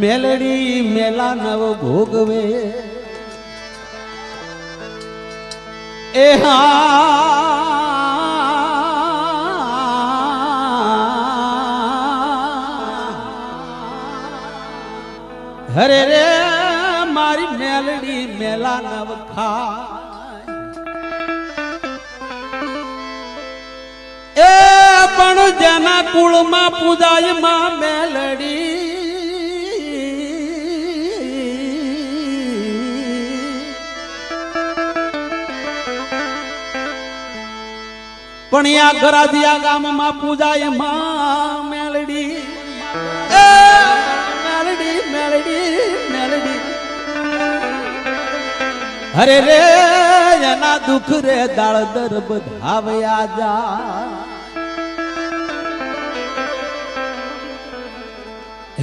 મેલડી મેલા નવ ભોગવે. એ હરે રે મારી મેલડી મેલા નવ ખાય જેના કુળમાં પૂજાયમાં મેલડી. પણ આ ગરાધિયા ગામમાં પૂજાયમાં મેલડી મેલડી મેલડી મેલડી. હરે રે, એના દુઃખ રે દાળ દર બધાવ્યા જા.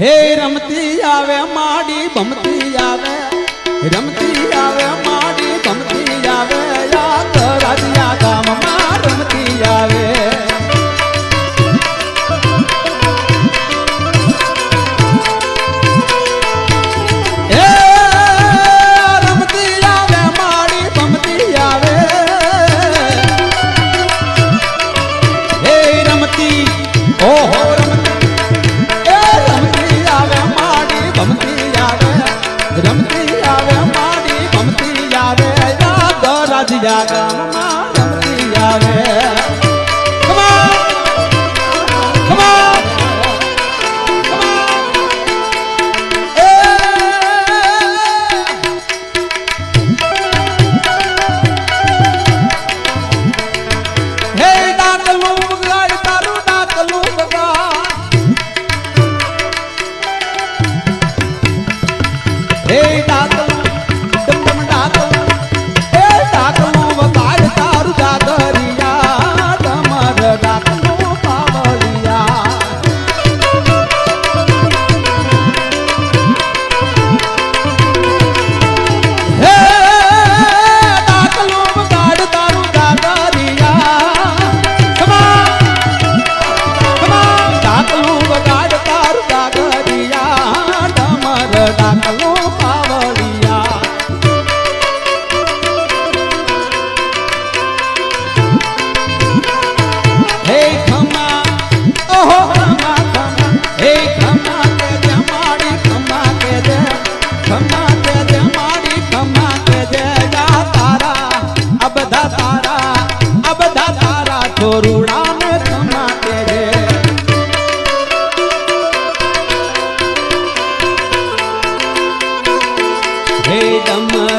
હે રમતી આવે, માડી ભમતી આવે. રમતી આવે, માડી ભમતી આવે. યાદ રાધિયા ગામમાં રમતી આવે. ઓહો, રમતી રમતી આવે મારી ભમતી આવે યાદ રાધિયા ગામમાં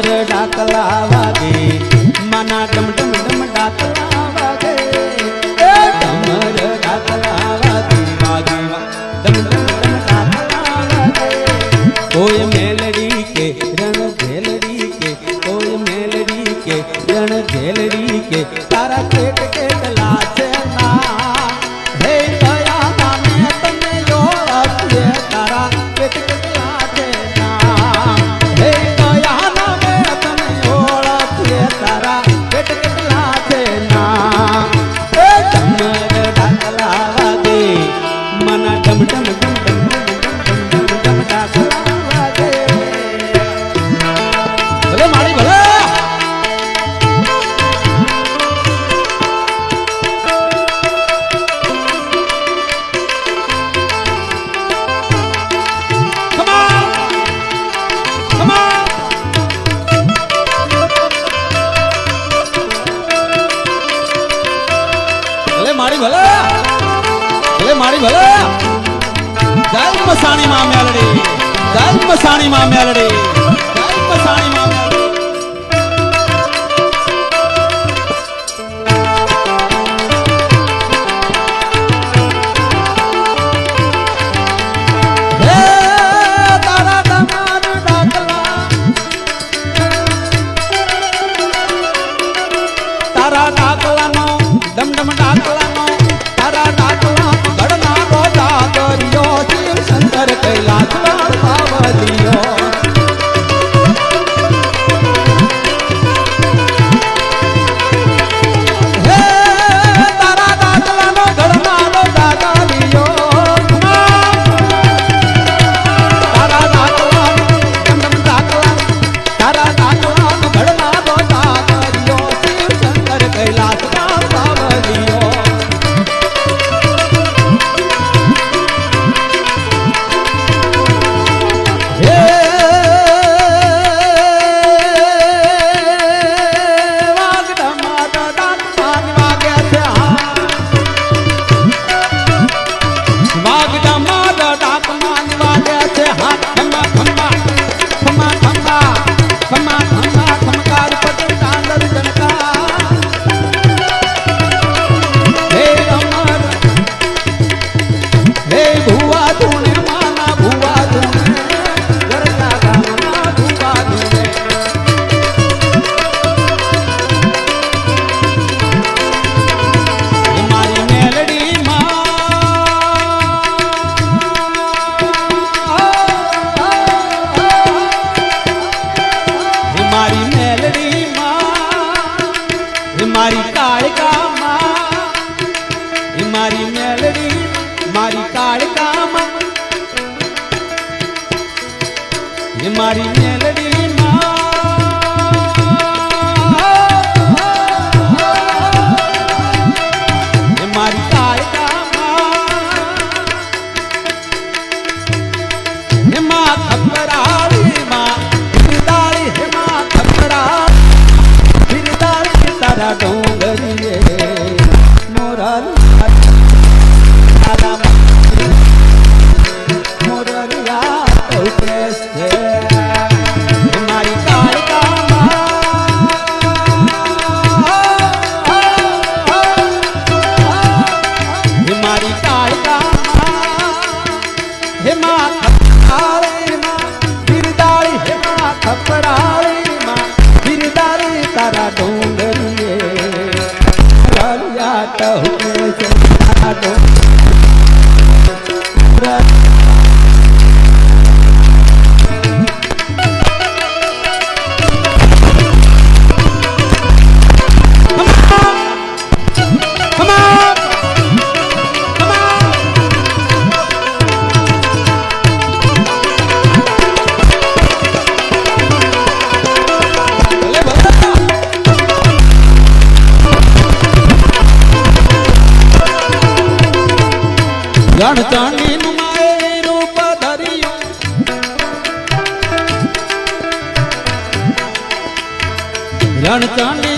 ડમર ડાકલા વાગે માના ડમ ડમ ડમ ડાકલા વાગે એ ડમર ડાકલા વાગે વાગે ડમ ડમ ડમ ડાકલા વાગે કોઈ મેલડી કે રણ ઝેલડી કે, કોઈ મેલડી કે રણ ઝેલડી કે, તારા પેટ કેટલા જય મસાણી માં મેલડી જય મસાણી માં મેલડી હે તારા ડાકલાનો ડમ ડમ ડાકલાનો, તારા મારી મેલડી મારી કાળકામાં. મારી મેલડી तो રણચંડી